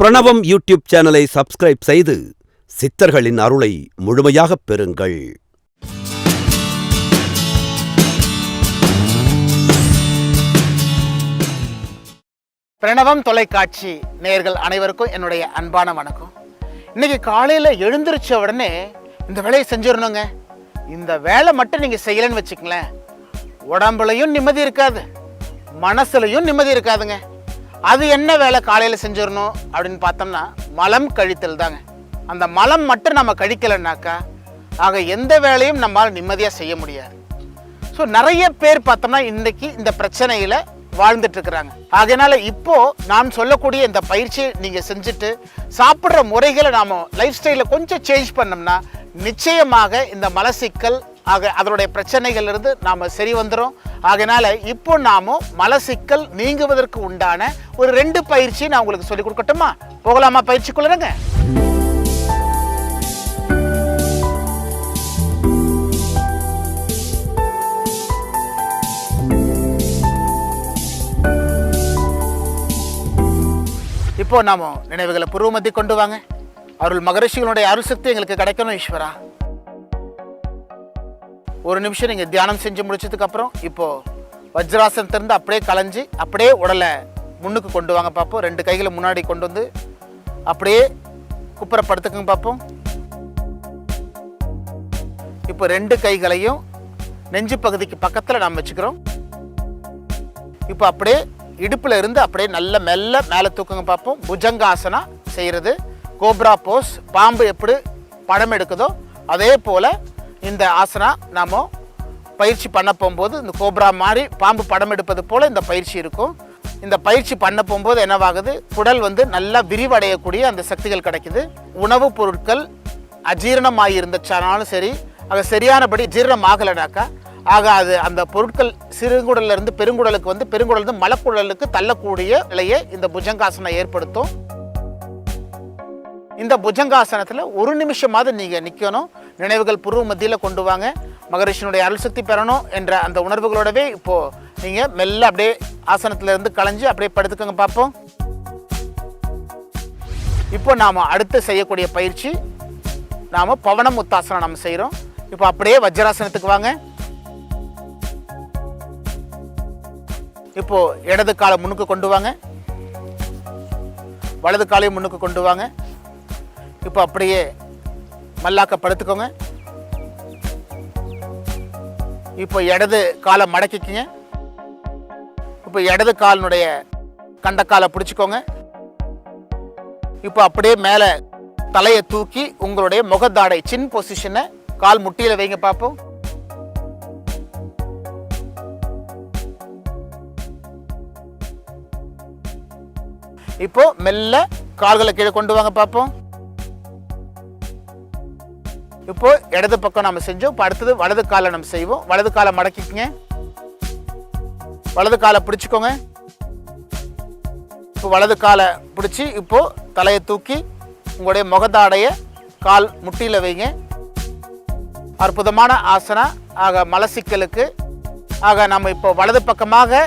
பிரணவம் யூடியூப் சேனலை சப்ஸ்கிரைப் செய்து சித்தர்களின் அருளை முழுமையாகப் பெறுங்கள். பிரணவம் தொலைக்காட்சி நேயர்கள் அனைவருக்கும் என்னுடைய அன்பான வணக்கம். இன்னைக்கு காலையில் எழுந்திருச்ச உடனே இந்த வேலையை செஞ்சிடணுங்க. இந்த வேலை மட்டும் நீங்கள் செய்யலைன்னு வச்சுக்கங்களேன். உடம்புலையும் நிம்மதி இருக்காது. மனசுலையும் நிம்மதி இருக்காதுங்க. அது என்ன வேலை காலையில் செஞ்சிடணும் அப்படின்னு பார்த்தோம்னா மலம் கழித்தல் தாங்க. அந்த மலம் மட்டும் நம்ம கழிக்கலைன்னாக்கா ஆக எந்த வேலையும் நம்மால் நிம்மதியாக செய்ய முடியாது. ஸோ நிறைய பேர் பார்த்தோம்னா இன்றைக்கி இந்த பிரச்சனையில் வாழ்ந்துட்டுருக்குறாங்க. அதனால் இப்போது இப்போ நாம் சொல்லக்கூடிய இந்த பயிற்சியை நீங்கள் செஞ்சுட்டு சாப்பிட்ற முறைகளை நாம் லைஃப் ஸ்டைலில் கொஞ்சம் சேஞ்ச் பண்ணோம்னா நிச்சயமாக இந்த மலசிக்கல் ஆக அதனுடைய பிரச்சனைகள் இருந்து சரி வந்துடும் அதனால இப்போ நாம மலசிக்கல் நீங்குவதற்கு உண்டான ஒரு ரெண்டு பயிற்சி நான் உங்களுக்கு சொல்லிக் கொடுக்கட்டுமா? போகலாமா பயிற்சிக்குள்ளங்க இப்போ நாம நினைவுகளை புருவமதி கொண்டு வாங்க. அருள் மகரிஷிகளுடைய அருள் சக்தி எங்களுக்கு கிடைக்கணும் ஈஸ்வரா. ஒரு நிமிஷம் நீங்கள் தியானம் செஞ்சு முடிச்சதுக்கப்புறம் இப்போது இப்போ வஜ்ராசனத்திலிருந்து அப்படியே கலைஞ்சி அப்படியே உடலை முன்னுக்கு கொண்டு வாங்க பார்ப்போம். ரெண்டு கைகளை முன்னாடி கொண்டு வந்து அப்படியே குப்புற படுத்துக்குங்க பார்ப்போம். இப்போ ரெண்டு கைகளையும் நெஞ்சு பகுதிக்கு பக்கத்தில் நாம் வச்சுக்கிறோம். இப்போ அப்படியே இடுப்பில் இருந்து அப்படியே நல்ல மெல்ல மேலே தூக்குங்க பார்ப்போம். புஜங்காசனா செய்கிறது கோப்ரா போஸ் பாம்பு எப்படி படம் எடுக்குதோ அதே போல் இந்த ஆசனா நாம் பயிற்சி பண்ண போகும்போது இந்த கோப்ரா மாதிரி பாம்பு படம் எடுப்பது போல் இந்த பயிற்சி இருக்கும். இந்த பயிற்சி பண்ண போகும்போது என்னவாகுது? குடல் வந்து நல்லா விரிவடையக்கூடிய அந்த சக்திகள் கிடைக்குது. உணவுப் பொருட்கள் அஜீரணமாக இருந்துச்சானாலும் சரி அது சரியானபடி ஜீரணம் ஆகலைனாக்கா ஆக அது அந்த பொருட்கள் சிறுகுடல்ல இருந்து பெருங்குடலுக்கு வந்து பெருங்குடலிருந்து மலக்குடலுக்கு தள்ளக்கூடிய நிலையை இந்த புஜங்காசனம் ஏற்படுத்தும். இந்த புஜங்காசனத்தில் ஒரு நிமிஷமாவது நீங்கள் நிற்கணும் நினைவுகள் புருவ மத்தியில் கொண்டு வாங்க. மகரிஷினுடைய அருள் சக்தி பெறணும் என்ற அந்த உணர்வுகளோடவே இப்போது நீங்கள் மெல்ல அப்படியே ஆசனத்திலேருந்து களைஞ்சு அப்படியே படுத்துக்கோங்க பார்ப்போம். இப்போ நாம் அடுத்து செய்யக்கூடிய பயிற்சி நாம் பவனம் முத்தாசனம் நம்ம செய்கிறோம் இப்போ அப்படியே வஜ்ராசனத்துக்கு வாங்க. இப்போ இடது காலை முன்னுக்கு கொண்டு வாங்க. வலது காலையும் முன்னுக்கு கொண்டு வாங்க. இப்போ அப்படியே மல்லாக்க படுத்துக்கோங்க இப்போ இடது காலை மடக்கிக்கங்க. இப்போ இடது காலினுடைய கண்டக்காலை பிடிச்சிக்கோங்க. இப்போ அப்படியே மேலே தலையை தூக்கி உங்களுடைய முகத்தாடை சின் பொசிஷனை கால் முட்டியில் வைங்க பார்ப்போம். இப்போ மெல்ல கால்களை கீழே கொண்டு வாங்க பார்ப்போம். இப்போ இடது பக்கம் நம்ம செஞ்சோம். இப்போ அடுத்தது வலது காலை நம்ம செய்வோம். வலது காலை மடக்கிக்கங்க. வலது காலை பிடிச்சிக்கோங்க. இப்போ வலது காலை பிடிச்சி இப்போ தலையை தூக்கி உங்களுடைய முகதாடைய கால் முட்டியில் வைங்க. அற்புதமான ஆசனா. ஆக மலசிக்கலுக்கு. ஆக நம்ம இப்போ வலது பக்கமாக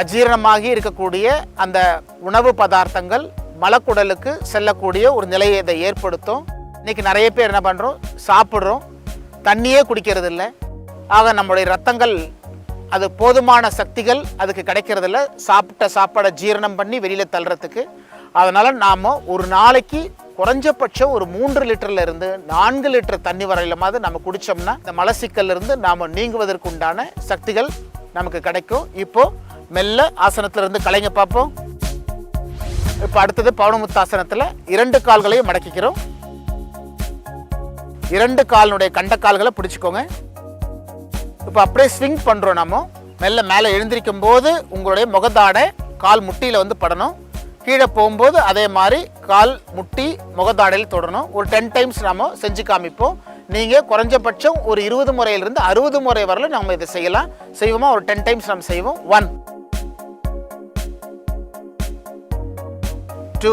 அஜீரணமாகி இருக்கக்கூடிய அந்த உணவு பதார்த்தங்கள் மலக்குடலுக்கு செல்லக்கூடிய ஒரு நிலையை இதை ஏற்படுத்தும். இன்றைக்கி நிறைய பேர் என்ன பண்ணுறோம் சாப்பிட்றோம். தண்ணியே குடிக்கிறது இல்லை ஆக நம்முடைய ரத்தங்கள் அது போதுமான சக்திகள் அதுக்கு கிடைக்கிறதில்ல. சாப்பிட்ட சாப்பாடை ஜீரணம் பண்ணி வெளியில் தள்ளுறதுக்கு. அதனால் நாம் ஒரு நாளைக்கு குறைஞ்சபட்சம் ஒரு மூன்று லிட்டரில் இருந்து நான்கு லிட்டர் தண்ணி வரையிலுமாவது நம்ம குடித்தோம்னா இந்த மலசிக்கல்ல இருந்து நாம் நீங்குவதற்கு உண்டான சக்திகள் நமக்கு கிடைக்கும். இப்போது மெல்ல ஆசனத்திலிருந்து கலைங்க பார்ப்போம். இப்போ அடுத்தது பவனமுத்தாசனத்துல இரண்டு கால்களையும் மடக்கிக்கிறோம். இரண்டு காலினுடைய கண்ட கால்களை பிடிச்சிக்கோங்க. இப்போ அப்படியே ஸ்விங் பண்ணுறோம் நம்ம. மெல்ல மேலே எழுந்திருக்கும் போது உங்களுடைய முகதாடை கால் முட்டியில் வந்து படணும். கீழே போகும்போது அதே மாதிரி கால் முட்டி முகதாடையில் தொடரணும் ஒரு டென் டைம்ஸ் நாம செஞ்சு காமிப்போம். நீங்கள் குறைஞ்சபட்சம் ஒரு இருபது முறையிலிருந்து அறுபது முறை வரல நம்ம இதை செய்யலாம். செய்வோமா? ஒரு டென் டைம்ஸ் நம்ம செய்வோம். One two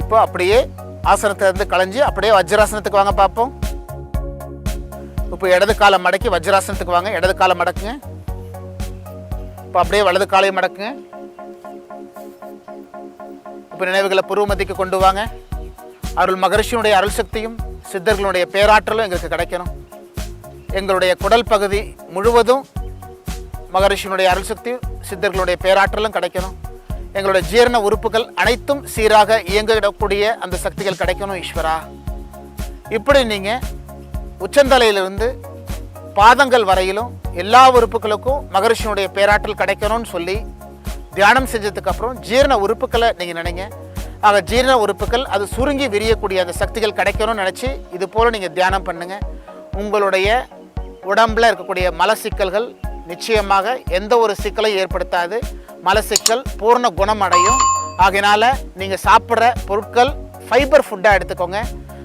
இப்போ அப்படியே ஆசனத்தை இருந்து களைஞ்சு அப்படியே வஜ்ராசனத்துக்கு வாங்க பார்ப்போம். இப்போ இடது காலை மடக்கி வஜ்ராசனத்துக்கு வாங்க. இடது காலை மடக்குங்க. இப்போ அப்படியே வலது காலையும் மடக்குங்க. இப்போ நினைவுகளை புருவமதிக்கு கொண்டு வாங்க. அருள் மகரிஷியினுடைய அருள் சக்தியும் சித்தர்களுடைய பேராற்றலும் எங்களுக்கு கிடைக்கணும். எங்களுடைய குடல் பகுதி முழுவதும் மகரிஷியினுடைய அருள் சக்தியும் சித்தர்களுடைய பேராற்றலும் கிடைக்கணும். எங்களோட ஜீரண உறுப்புகள் அனைத்தும் சீராக இயங்கிடக்கூடிய அந்த சக்திகள் கிடைக்கணும் ஈஸ்வரா. இப்படி நீங்கள் உச்சந்தலையிலிருந்து பாதங்கள் வரையிலும் எல்லா உறுப்புகளுக்கும் மகரிஷியினுடைய பேராற்றல் கிடைக்கணும்னு சொல்லி தியானம் செஞ்சதுக்கப்புறம் ஜீரண உறுப்புகளை நீங்கள் நினைங்க. ஆக ஜீரண உறுப்புகள் அது சுருங்கி விரியக்கூடிய அந்த சக்திகள் கிடைக்கணும்னு நினச்சி இது போல் நீங்கள் தியானம் பண்ணுங்கள் உங்களுடைய உடம்பில் இருக்கக்கூடிய மல சிக்கல்கள் நிச்சயமாக எந்த ஒரு சிக்கலையும் ஏற்படுத்தாது. மலசிக்கல் பூர்ண குணம் அடையும் ஆகையினால் நீங்கள் சாப்பிட்ற பொருட்கள் ஃபைபர் ஃபுட்டாக எடுத்துக்கோங்க.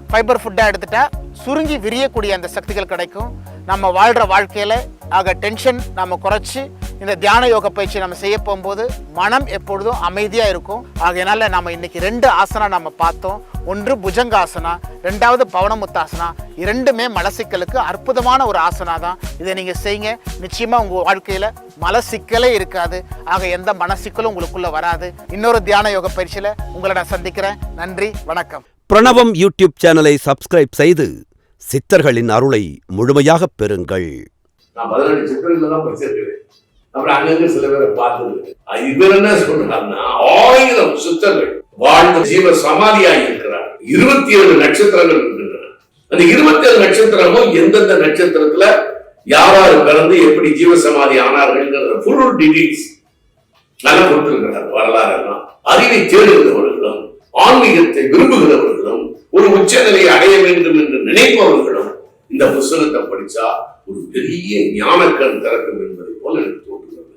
ஃபைபர் ஃபுட்டாக எடுத்துட்டா சுருங்கி விரியக்கூடிய அந்த சக்திகள் கிடைக்கும். நம்ம வாழ்கிற வாழ்க்கையில் ஆக டென்ஷன் நம்ம குறைச்சி இந்த தியான யோக பயிற்சி நம்ம செய்ய போகும்போது மனம் எப்பொழுதும் அமைதியாக இருக்கும். ஆகையினால நம்ம இன்னைக்கு ரெண்டு ஆசனம் நம்ம பார்த்தோம். ஒன்று புஜங்காசனா ரெண்டாவது பவனமுத்தாசனா இரண்டுமே மலசிக்கலுக்கு அற்புதமான ஒரு ஆசனா தான் இதை நீங்கள் செய்யுங்க நிச்சயமாக உங்கள் வாழ்க்கையில் மலசிக்கலே இருக்காது. ஆக எந்த மனசிக்கலும் உங்களுக்குள்ள வராது. இன்னொரு தியான யோக பயிற்சியில் உங்களை நான் சந்திக்கிறேன். நன்றி வணக்கம். பிரணவம் யூடியூப் சேனலை சப்ஸ்கிரைப் செய்து சித்தர்களின் அருளை முழுமையாகப் பெறுங்கள். நான் பதினெட்டு சித்திரங்கள தான் படிச்சிருக்கிறேன். அப்புறம் அங்கங்க சில பேரை பார்த்தது இவர் என்ன சொல்றாருன்னா ஆயிரம் சித்தர்கள் வாழ்ந்த ஜீவ சமாதியாகி இருபத்தி ஏழு நட்சத்திரங்கள் இருக்கின்றன. அந்த இருபத்தி ஏழு நட்சத்திரமும் எந்தெந்த நட்சத்திரத்துல யாராரு பிறந்து எப்படி ஜீவ சமாதி ஆனார்கள்ங்கிறத ஃபுல் டீடைல்ஸ் நல்லா கொடுத்திருக்கிறார் வரலாறு எல்லாம் அறிவை தேடுகிறவர்களும் ஆன்மீகத்தை விரும்புகிறவர்களும் ஒரு உச்சநிலையை அடைய வேண்டும் என்று நினைப்பவர்களும் இந்த புஸ்தகத்தை படிச்சா ஒரு பெரிய ஞானக்கண் திறக்கும் என்பதை போல எனக்கு